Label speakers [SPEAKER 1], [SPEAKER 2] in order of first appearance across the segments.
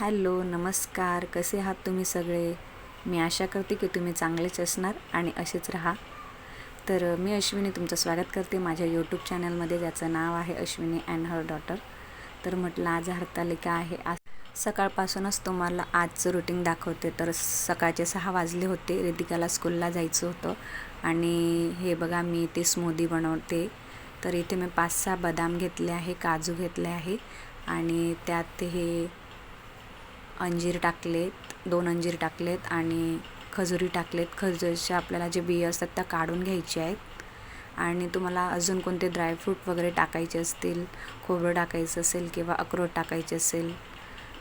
[SPEAKER 1] Hello नमस्कार. कसे आहात तुम्ही सगळे? मी आशा करते की तुम्ही चांगलेच असणार आणि असेच राहा. तर मी अश्विनी तुमचं स्वागत करते माझ्या यूट्यूब चॅनलमध्ये ज्याचं नाव आहे अश्विनी अँड हर डॉटर. तर म्हटलं आज हरतालिका आहे. आज सकाळपासूनच तुम्हाला आजचं रुटीन दाखवते. तर सकाळचे सहा वाजले होते. रितिकाला स्कूलला जायचं होतं. आणि हे बघा मी ते स्मूदी बनवते. तर इथे मी पाच सहा बदाम घेतले आहे काजू घेतले आहे. आणि त्यात हे अंजीर टाकलेत दोन अंजीर टाकलेत आणि खजुरी टाकलेत. खजुरीच्या आपल्याला जे बिया असतात त्या काढून घ्यायच्या आहेत. आणि तुम्हाला अजून कोणते ड्रायफ्रूट वगैरे टाकायचे असतील खोबरं टाकायचं असेल किंवा अक्रोड टाकायचे असेल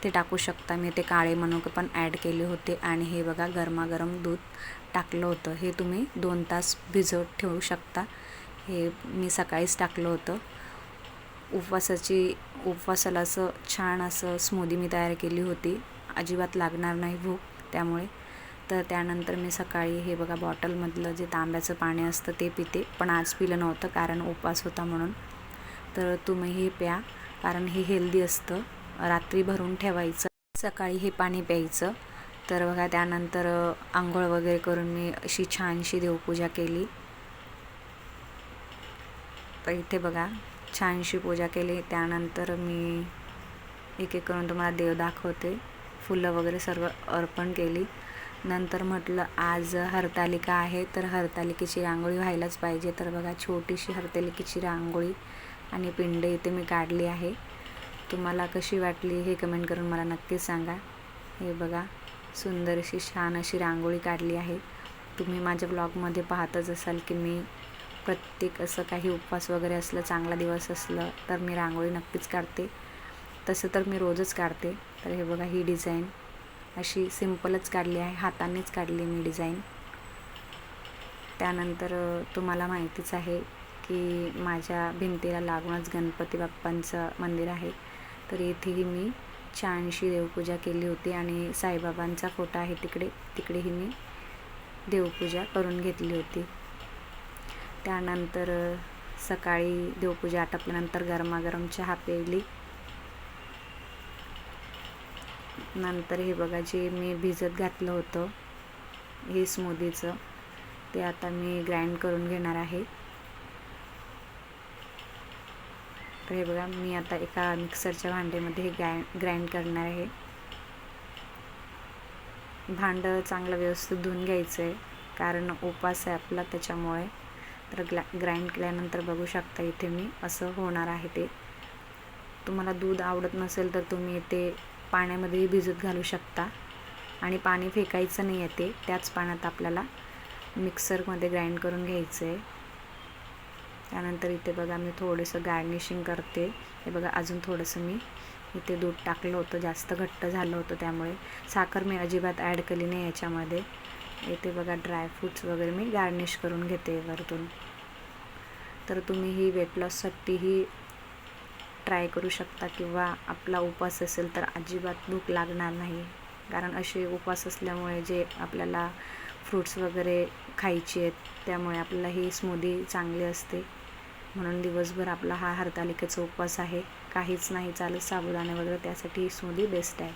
[SPEAKER 1] ते टाकू शकता. मी ते काळे मनुके पण ॲड केले होते आणि हे बघा गरमागरम दूध टाकलं होतं. हे तुम्ही दोन तास भिजवत ठेवू शकता. हे मी सकाळीच टाकलं होतं. उपवासाची उपवासाला असं छान असं स्मूदी मी तयार केली होती. अजिबात लागणार नाही भूक त्यामुळे. तर त्यानंतर मी सकाळी हे बघा बॉटलमधलं जे तांब्याचं पाणी असतं ते पिते. पण आज पिलं नव्हतं कारण उपवास होता म्हणून. तर तुम्ही हे प्या कारण हे हेल्दी असतं. रात्री भरून ठेवायचं. सकाळी हे पाणी प्यायचं. तर बघा त्यानंतर आंघोळ वगैरे करून मी अशी छानशी देवपूजा केली. तर इथे बघा छानशी पूजा केली. त्यानंतर मी एक एक करून तुम्हाला देव दाखवते. फुलं वगैरे सर्व अर्पण केली. नंतर म्हटलं आज हरतालिका आहे तर हरतालिकेची रांगोळी व्हायलाच पाहिजे. तर बघा छोटीशी हरतालिकेची रांगोळी आणि पिंड इथे मी काढली आहे. तुम्हाला कशी वाटली हे कमेंट करून मला नक्कीच सांगा. हे बघा सुंदर अशी छान अशी रांगोळी काढली आहे. तुम्ही माझ्या ब्लॉगमध्ये पाहतच असाल की मी प्रत्येक असं काही उपवास वगैरे असलं चांगला दिवस असलं तर मी रांगोळी नक्कीच काढते. तसं तर मी रोजच काढते. तर हे बघा ही डिझाईन अशी सिम्पलच काढली आहे. हातानेच काढली मी डिझाईन. त्यानंतर तुम्हाला माहितीच आहे की माझ्या भिंतीला लागूनच गणपती बाप्पांचं मंदिर आहे. तर येथेही मी छानशी देवपूजा केली होती आणि साईबाबांचा फोटो आहे तिकडे. तिकडेही मी देवपूजा करून घेतली होती. त्यानंतर सकाळी देवपूजा आटपल्यानंतर गरमागरम चहा प्यायली. नंतर हे बघा जे मी भिजत घातलं होतं हे स्मूदीचं ते आता मी ग्राइंड करून घेणार आहे. तर हे बघा मी आता एका मिक्सरच्या भांड्यामध्ये हे ग्राइंड ग्राइंड करणार आहे. भांडं चांगलं व्यवस्थित धुवून घ्यायचं आहे कारण उपास आहे आपला त्याच्यामुळे. तर ग्ला ग्राइंड केल्यानंतर बघू शकता इथे मी असं होणार आहे ते. तुम्हाला दूध आवडत नसेल तर तुम्ही इथे पाण्यामध्येही भिजत घालू शकता. आणि पाणी फेकायचं नाही आहे ते. त्याच पाण्यात आपल्याला मिक्सरमध्ये ग्राइंड करून घ्यायचं आहे त्यानंतर इथे बघा मी थोडंसं गार्निशिंग करते. हे बघा अजून थोडंसं मी इथे दूध टाकलं होतं. जास्त घट्ट झालं होतं त्यामुळे. साखर मी अजिबात ॲड केली नाही याच्यामध्ये. इथे बघा ड्रायफ्रूट्स वगैरे मी गार्निश करून घेते वरतून. तर तुम्ही ही वेट लॉससाठी ही ट्राय करू शकता किंवा आपला उपवास असेल तर अजिबात भूक लागणार नाही. कारण असे उपवास असल्यामुळे जे आपल्याला फ्रूट्स वगैरे खायचे आहेत त्यामुळे आपल्याला ही स्मूदी चांगली असते. म्हणून दिवसभर आपला हा हरतालिकेचा उपवास आहे. काहीच नाही चालत साबुदाणे वगैरे त्यासाठी ही स्मूदी बेस्ट आहे.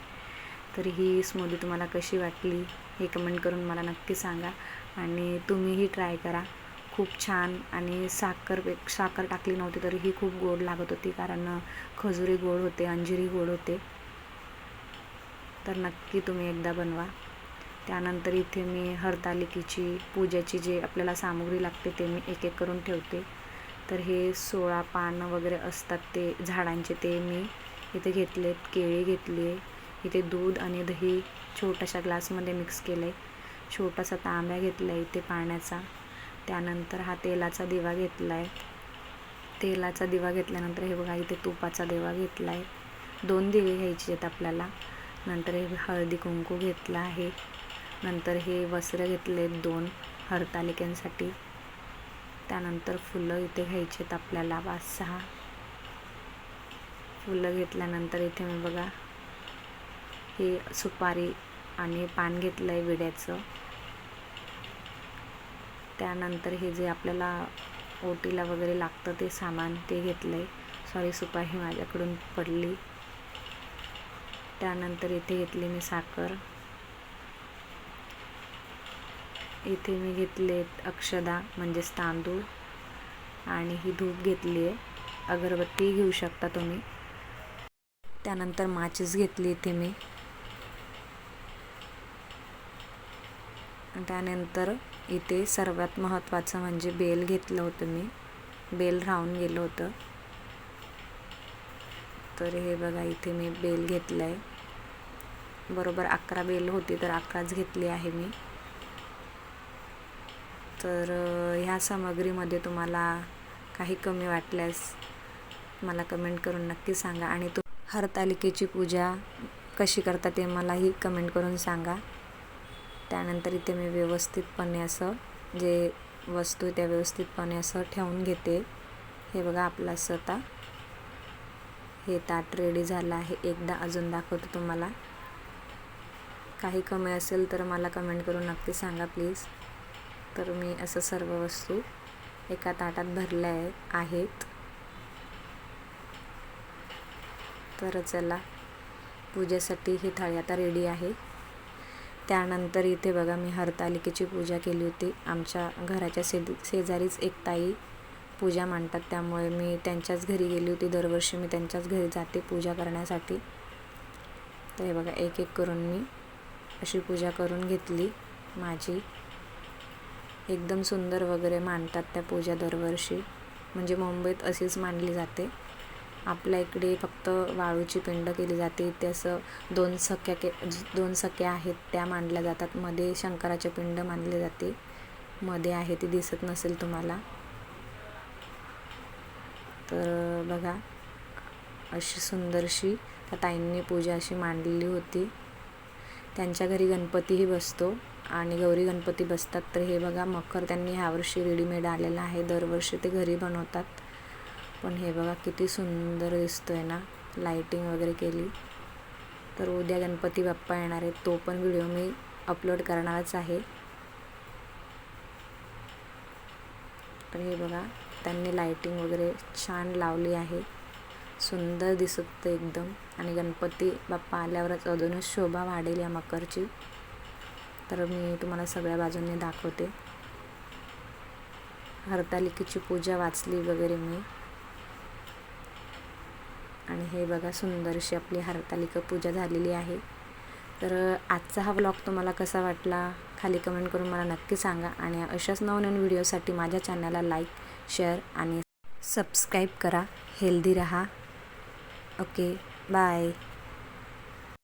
[SPEAKER 1] तर ही स्मूदी तुम्हाला कशी वाटली हे कमेंट करून मला नक्की सांगा आणि तुम्हीही ट्राय करा. खूप छान आणि साखर साखर टाकली नव्हती तरीही खूप गोड लागत होती कारण खजुरी गोड होते अंजिरी गोड होते. तर नक्की तुम्ही एकदा बनवा. त्यानंतर इथे मी हरतालिकेची पूजेची जे आपल्याला सामुग्री लागते ते मी एक एक करून ठेवते. तर हे सोळा पानं वगैरे असतात ते झाडांचे ते मी इथे घेतलेत केळी घेतली आहे. इथे दूध आणि दही छोट्याशा ग्लासमध्ये मिक्स केलं आहे छोटासा तांब्या घेतला आहे इथे पाण्याचा. त्यानंतर हा तेलाचा दिवा घेतला आहे तेलाचा दिवा घेतल्यानंतर हे बघा इथे तुपाचा दिवा घेतला आहे दोन दिवे घ्यायचे आहेत आपल्याला. नंतर हे हळदी कुंकू घेतला आहे. नंतर हे वस्त्र घेतले दोन हरतालिकेंसाठी. त्यानंतर फुलं इथे घ्यायचे आहेत आपल्याला पाच सहा. फुलं घेतल्यानंतर इथे मी बघा हे सुपारी आणि पान घेतलं आहे विड्याचं. त्यानंतर हे जे आपल्याला ओटीला वगैरे लागतं ते सामान ते घेतलं आहे सॉरी सुपाही माझ्याकडून पडली. त्यानंतर इथे घेतली मी साखर. इथे मी घेतले अक्षदा म्हणजेच तांदूळ. आणि ही धूप घेतली आहे अगरबत्ती घेऊ शकता तुम्ही. त्यानंतर माचीस घेतली इथे मी. त्यानंतर इथे सर्वात महत्त्वाचं म्हणजे बेल घेतलं होतं मी. बेल राहून गेलं होतं. तर हे बघा इथे मी बेल घेतलं आहे बरोबर अकरा बेल होती तर अकराच घेतली आहे मी. तर ह्या सामग्रीमध्ये तुम्हाला काही कमी वाटल्यास मला कमेंट करून नक्की सांगा. आणि तू हरतालिकेची पूजा कशी करता ते मलाही कमेंट करून सांगा. त्यानंतर इथे मी व्यवस्थितपणे असं जे वस्तू त्या व्यवस्थितपणे असं ठेवून घेते. हे बघा आपला असं आता. हे ताट रेडी झालं आहे. एकदा अजून दाखवतो तुम्हाला. काही कमी असेल तर मला कमेंट करून नक्की सांगा प्लीज तर मी असं सर्व वस्तू एका ताटात भरल्या आहेत. तर चला पूजेसाठी ही थाळी आता रेडी आहे. त्यानंतर इथे बघा मी हरतालिकेची पूजा केली होती. आमच्या घराच्या शेज शेजारीच एक ताई पूजा मांडतात. त्यामुळे मी त्यांच्याच घरी गेली होती. दरवर्षी मी त्यांच्याच घरी जाते पूजा करण्यासाठी. तर हे बघा एक एक करून मी अशी पूजा करून घेतली. माझी एकदम सुंदर वगैरे मांडतात त्या पूजा दरवर्षी. म्हणजे मुंबईत अशीच मांडली जाते. आपल्या इकडे फक्त वाळूची पिंड केली जाते. इथे असं दोन सख्या के दोन सख्या आहेत त्या मांडल्या जातात. मध्ये शंकराचे पिंड मानले जाते. मध्ये आहे ती दिसत नसेल तुम्हाला. तर बघा अशी सुंदरशी त्या ताईंनी पूजा अशी मांडलेली होती. त्यांच्या घरी गणपतीही बसतो आणि गौरी गणपती बसतात. तर हे बघा मखर त्यांनी ह्यावर्षी रेडीमेड आलेला आहे. दरवर्षी ते घरी बनवतात. पण हे बघा किती सुंदर दिसतोय ना लाईटिंग वगैरे केली. तर उद्या गणपती बाप्पा येणार आहे तो पण व्हिडिओ मी अपलोड करणारच आहे. तर हे बघा त्यांनी लाईटिंग वगैरे छान लावली आहे. सुंदर दिसत एकदम. आणि गणपती बाप्पा आल्यावरच अजूनच शोभा वाढेल या मकरची. तर मी तुम्हाला सगळ्या बाजूंनी दाखवते. हरतालिकेची पूजा वाचली वगैरे मी. आणि हे बघा सुंदरशी आपली हरतालिका पूजा झालेली आहे. तर आजचा हा व्लॉग तुम्हाला कसा वाटला? खाली कमेंट करून मला नक्की सांगा आणि अशाच नवनवीन व्हिडिओसाठी माझ्या चॅनलला लाईक शेअर आणि सबस्क्राईब करा. हेल्दी रहा. Okay bye